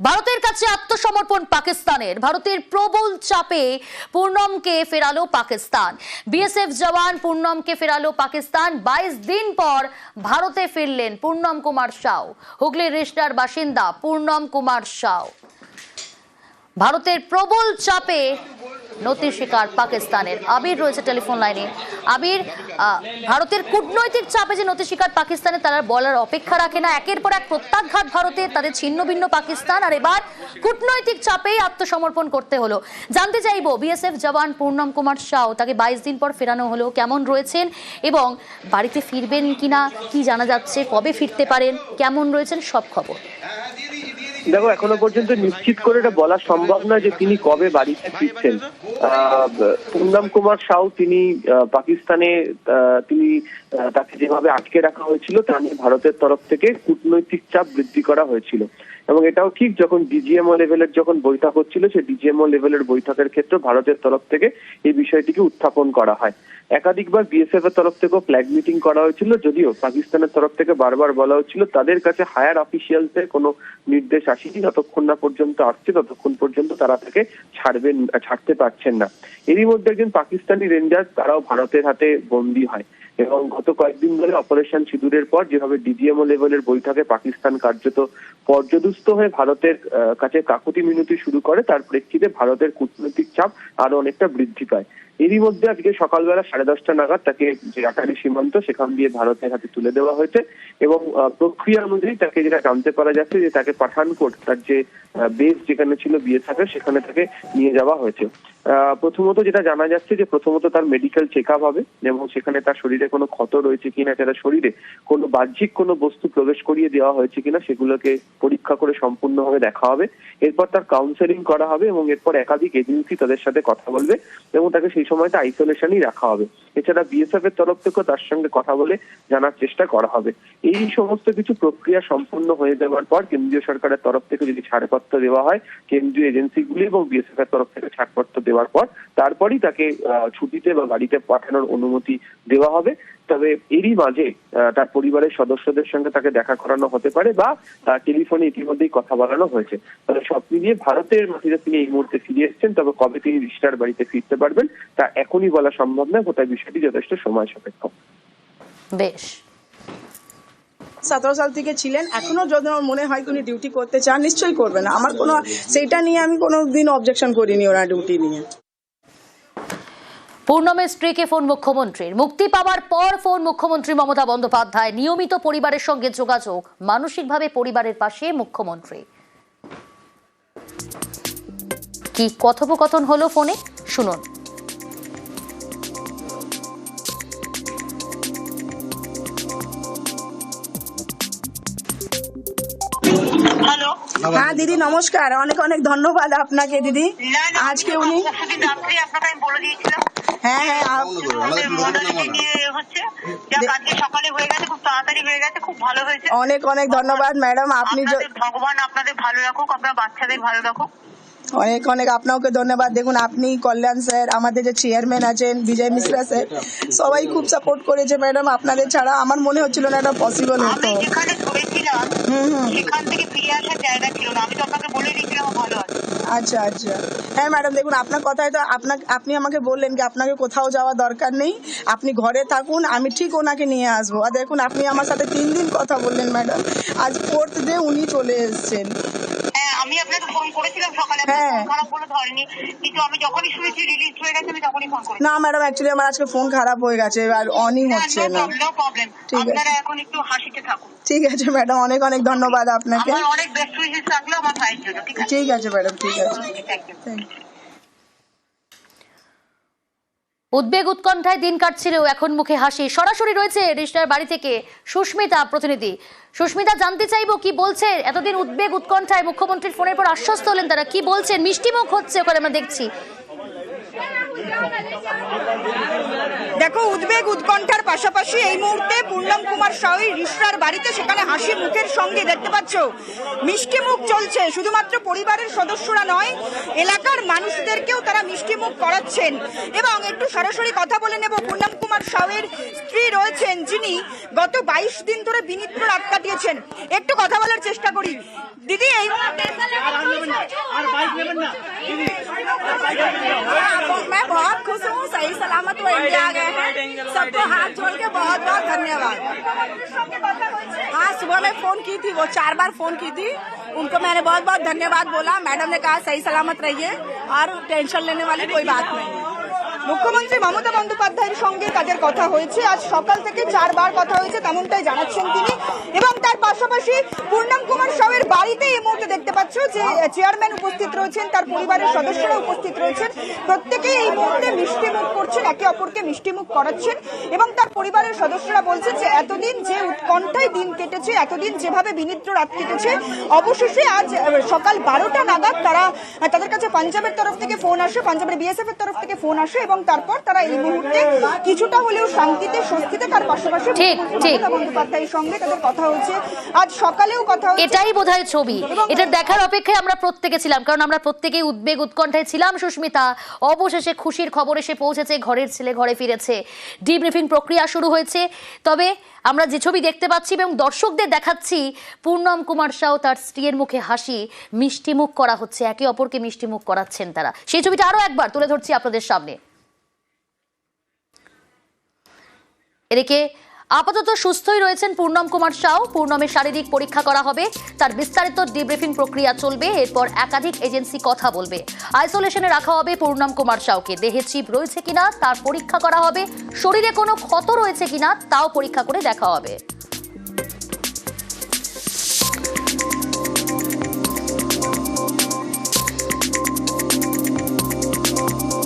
ভারতের কাছে আত্মসমর্পণ পাকিস্তানের। ভারতের প্রবল চাপে পূর্ণমকে ফেরালো পাকিস্তান। বিএসএফ জওয়ান পূর্ণমকে ফেরালো পাকিস্তান। বাইশ দিন পর ভারতে ফিরলেন পূর্ণম কুমার সাউ। হুগলি রেস্টার বাসিন্দা পূর্ণম কুমার সাউ। ভারতের প্রবল চাপে নতি শিকার পাকিস্তানের। আবির রয়েছে টেলিফোন লাইনে। আবির ভারতের কূটনৈতিক চাপে যে নতি শিকার পাকিস্তানে, তারা বলার অপেক্ষা রাখে না। একের পর এক প্রত্যাঘাত ভারতে, তাদের ছিন্ন ভিন্ন পাকিস্তান। আর এবার কূটনৈতিক চাপেই আত্মসমর্পণ করতে হলো। জানতে চাইব, বিএসএফ জওয়ান পূর্ণম কুমার শাহ তাকে বাইশ দিন পর ফেরানো হলো। কেমন রয়েছেন? এবং বাড়িতে ফিরবেন কিনা? কি জানা যাচ্ছে? কবে ফিরতে পারেন? কেমন রয়েছেন? সব খবর। দেখো, এখনও পর্যন্ত নিশ্চিত করে এটা বলা সম্ভব নয় যে তিনি কবে বাড়িতে ফিরছেন। পূর্ণম কুমার সাউ তিনি পাকিস্তানে তিনি তাকে যেভাবে আটকে রাখা হয়েছিল, তা নিয়ে ভারতের তরফ থেকে কূটনৈতিক চাপ বৃদ্ধি করা হয়েছিল। এবং এটাও ঠিক যখন ডিজিএমও লেভেলের যখন বৈঠক হচ্ছিল, সেই ডিজিএমও লেভেলের বৈঠকের ক্ষেত্রে ভারতের তরফ থেকে এই বিষয়টিকে উত্থাপন করা হয়। একাধিকবার বিএসএফ এর তরফ থেকেও ফ্ল্যাগ মিটিং করা হয়েছিল, যদিও পাকিস্তানের তরফ থেকে বারবার বলা হচ্ছিল তাদের কাছে হায়ার অফিসিয়ালসের কোনো নির্দেশ আসেনি, যতক্ষণ না পর্যন্ত আসছে, ততক্ষণ পর্যন্ত তারা তাকে ছাড়বেন, ছাড়তে পারছেন না। এরই মধ্যে একজন পাকিস্তানি রেঞ্জার তারাও ভারতের হাতে বন্দী হয়। এবং গত কয়েকদিন ধরে অপারেশন সিঁদুরের পর যেভাবে ডিজিএমও লেভেলের বৈঠকে পাকিস্তান কার্যত পর্যদস্ত হয়ে ভারতের কাছে কাকুতি মিনতি শুরু করে, তার প্রেক্ষিতে ভারতের কূটনৈতিক চাপ আরও অনেকটা বৃদ্ধি পায়। এরই মধ্যে আজকে সকালবেলা সাড়ে দশটা নাগাদ তাকে যে আটারি সীমান্ত, সেখান দিয়ে ভারতের হাতে তুলে দেওয়া হয়েছে এবং প্রক্রিয়া অনুযায়ী তাকে যেটা জানতে পারা যাচ্ছে যে তাকে পাঠানকোট, তার যে বেস যেখানে ছিল বিএসএফ এর সেখানে তাকে নিয়ে যাওয়া হয়েছে। প্রথমত যেটা জানা যাচ্ছে যে প্রথমত তার মেডিকেল চেক আপ হবে এবং সেখানে তার শরীরে কোনো ক্ষত রয়েছে কিনা তার শরীরে কোনো বাহ্যিক কোনো বস্তু প্রবেশ করিয়ে দেওয়া হয়েছে কিনা সেগুলোকে পরীক্ষা করে সম্পূর্ণভাবে দেখা হবে। এরপর তার কাউন্সেলিং করা হবে এবং এরপর একাধিক এজেন্সি তাদের সাথে কথা বলবে এবং তাকে সেই সময়টা আইসোলেশনই রাখা হবে। এছাড়া বিএসএফ এর তরফ থেকেও তার সঙ্গে কথা বলে জানার চেষ্টা করা হবে। এই সমস্ত কিছু প্রক্রিয়া সম্পূর্ণ হয়ে যাওয়ার পর কেন্দ্রীয় সরকারের তরফ থেকে যদি ছাড়পত্র দেওয়া হয়, কেন্দ্রীয় এজেন্সিগুলি এবং বিএসএফ এর তরফ থেকে ছাড়পত্র দেওয়ার পর তারপরই তাকে ছুটিতে বা বাড়িতে পাঠানোর অনুমতি দেওয়া হবে। তবে এরই মাঝে তার পরিবারের সদস্যদের সঙ্গে তাকে দেখা করানো হতে পারে বা টেলিফোনে ইতিমধ্যেই কথা বলানো হয়েছে। তবে সব মিলিয়ে ভারতের মাটিতে তিনি এই মুহূর্তে ফিরে এসেছেন, তবে কবে তিনি রিস্টার বাড়িতে ফিরতে পারবেন তা এখনই বলা সম্ভব নয়। গোটা বিষয়টি যথেষ্ট সময় সাপেক্ষ। বেশ। সতেরো সাল থেকে ছিলেন। এখনও যদি আমার মনে হয় উনি ডিউটি করতে চান, নিশ্চয়ই করবেন আমার কোনো সেইটা নিয়ে আমি কোনো দিন অবজেকশন করিনি ওনার ডিউটি নিয়ে। পূর্ণমের স্ত্রীকে ফোন মুখ্যমন্ত্রীর। মুক্তি পাওয়ার পর ফোন মুখ্যমন্ত্রী মমতা বন্দ্যোপাধ্যায়। নিয়মিত পরিবারের সঙ্গে যোগাযোগ, মানসিকভাবে পরিবারের পাশে মুখ্যমন্ত্রী। কি কথোপকথন হলো ফোনে? শুনুন। হ্যাঁ দিদি নমস্কার। অনেক অনেক ধন্যবাদ আপনাকে দিদি। আজকে উনি পরশুদিন রাত্রে আপনাকে আমি বলে দিয়েছিলাম। হ্যাঁ হ্যাঁ আপ- আমাদের মডেলকে নিয়ে হচ্ছে। যা আজকে সকালে হয়ে গেছে খুব তাড়াতাড়ি হয়ে গেছে খুব ভালো হয়েছে। অনেক অনেক ধন্যবাদ ম্যাডাম। আপনি ভগবান আপনাদের ভালো রাখুক আপনার বাচ্চাদের ভালো রাখুক। অনেক অনেক আপনাকে ধন্যবাদ। দেখুন আপনি কল্যাণ স্যার আমাদের যে চেয়ারম্যান আছেন বিজয় মিশ্রা স্যার সবাই খুব সাপোর্ট করেছে ম্যাডাম। আপনাদের ছাড়া আমার মনে হচ্ছিল না এটা পসিবল হতো। হুম সেখান থেকে ফিরে আসার জায়গা ছিল না। আমি তো আপনাকে বলে দিয়েছিলাম ভালো আছে। আচ্ছা আচ্ছা। হ্যাঁ ম্যাডাম দেখুন আপনার কথায় তো আপনাকে আপনি আমাকে বললেন যে আপনাকে কোথাও যাওয়া দরকার নেই। আপনি ঘরে থাকুন আমি ঠিক ওনাকে নিয়ে আসব। আর দেখুন আপনি আমার সাথে তিন দিন কথা বললেন ম্যাডাম। আজ ফোর্থ ডে উনি চলে এসেছেন। আপনাকে ফোন করেছিলাম সকালে হ্যাঁ। খারাপ বলে ধরেনি। কিন্তু আমি যখনই শুনেছি রিলিজ হয়ে গেছে আমি তখনই ফোন করেছি। না ম্যাডাম অ্যাকচুয়ালি আমার আজকে ফোন খারাপ হয়ে গেছে আর অনই হচ্ছে না নো প্রবলেম ঠিক আছে। আপনারা এখন একটু হাসিতে থাকুন। ঠিক আছে ম্যাডাম অনেক অনেক ধন্যবাদ আপনাকে। আমার অনেক বেস্ট উইশেস থাকল আমার ভাইয়ের জন্য ঠিক আছে? ঠিক আছে ম্যাডাম ঠিক আছে। থ্যাংক ইউ থ্যাংক ইউ উদ্বেগ উৎকণ্ঠায় দিন কাটছিল, এখন মুখে হাসি। সরাসরি রয়েছে রিস্টার বাড়ি থেকে সুস্মিতা প্রতিনিধি। সুস্মিতা, জানতে চাইব কি বলছে? এতদিন উদ্বেগ উৎকণ্ঠায় মুখ্যমন্ত্রীর ফোনের পর আশ্বস্ত হলেন তারা। কি বলছেন? মিষ্টিমুখ হচ্ছে, ওখানে আমরা দেখছি। দেখো উদ্বেগ উৎকণ্ঠার পাশাপাশি এই মুহূর্তে পূর্ণম কুমার সাউই রিসরার বাড়িতে সেখানে হাসি মুখের সঙ্গে দেখতে পাচ্ছ মিষ্টি মুখ চলছে শুধুমাত্র পরিবারের সদস্যরা নয় এলাকার মানুষদেরকেও তারা মিষ্টি মুখ করাচ্ছেন এবং একটু সরাসরি কথা বলে নেব পূর্ণম কুমার সাউয়ের স্ত্রী রয়েছেন যিনি গত বাইশ দিন ধরে বিনিত্র রাত কাটিয়েছেন একটু কথা বলার চেষ্টা করি দিদি এই मैं बहुत खुश हूँ सही सलामत वो इंडिया आ गए हैं। सबको हाथ जोड़ के बहुत बहुत धन्यवाद। हाँ सुबह में फ़ोन की थी, वो चार बार फ़ोन की थी। उनको मैंने बहुत बहुत धन्यवाद बोला। मैडम ने कहा, सही सलामत रहिए और टेंशन लेने वाली कोई बात नहीं। মুখ্যমন্ত্রী মমতা বন্দ্যোপাধ্যায়ের সঙ্গে তাদের কথা হয়েছে। আজ সকাল থেকে চারবার কথা হয়েছে, তেমনটাই জানাচ্ছেন তিনি। এবং তার পাশাপাশি পূর্ণম কুমার সাউয়ের বাড়িতে এই মুহূর্তে দেখতে পাচ্ছ যে চেয়ারম্যান উপস্থিত রয়েছেন, তার পরিবারের সদস্যরা উপস্থিত রয়েছেন। প্রত্যেকেই এই মুহূর্তে মিষ্টি মুখ করছেন, একে অপরকে মিষ্টি মুখ করাচ্ছেন। এবং তার পরিবারের সদস্যরা বলছেন যে, এতদিন যে উৎকণ্ঠায় দিন কেটেছে, এতদিন যেভাবে বিনিদ্র রাত কেটেছে, অবশেষে আজ সকাল বারোটা নাগাদ তারা, তাদের কাছে পাঞ্জাবের তরফ থেকে ফোন আসে, পাঞ্জাবের বিএসএফ এর তরফ থেকে ফোন আসে এবং তারপর তারা এই মুহূর্তে কিছুটা হলেও শান্তিতে স্বস্তিতে তার পাশাপাশি ঠিক, ঠিক। বন্দ্যোপাধ্যায়ের সঙ্গে তাদের কথা হচ্ছে। আজ সকালেও কথা এটাই বোধহয় ছবি। এটা দেখার অপেক্ষায় আমরা প্রত্যেকে ছিলাম কারণ আমরা প্রত্যেকেই উদ্বেগ উৎকণ্ঠায় ছিলাম সুস্মিতা। অবশেষে খুশির খবর এসে পৌঁছেছে ঘরের ছেলে ঘরে ফিরেছে। ডিব্রিফিং প্রক্রিয়া শুরু হয়েছে। তবে আমরা যে ছবি দেখতে পাচ্ছি এবং দর্শকদের দেখাচ্ছি পূর্ণম কুমার সাউ তার স্ত্রীর মুখে হাসি মিষ্টি মুখ করা হচ্ছে। একে অপরকে মিষ্টি মুখ করাচ্ছেন তারা। সেই ছবিটা আরও একবার তুলে ধরছি আপনাদের সামনে। এদিকে আপাতত সুস্থই রয়েছেন পূর্ণম কুমার সাউ। পূর্ণমের শারীরিক পরীক্ষা করা হবে। তার বিস্তারিত ডিব্রিফিং প্রক্রিয়া চলবে। এরপর একাধিক এজেন্সি কথা বলবে। আইসোলেশনে রাখা হবে পূর্ণম কুমার সাউকে। দেহে চিপ রয়েছে কিনা, তার পরীক্ষা করা হবে। শরীরে কোনো ক্ষত রয়েছে কিনা, তাও পরীক্ষা করে দেখা হবে।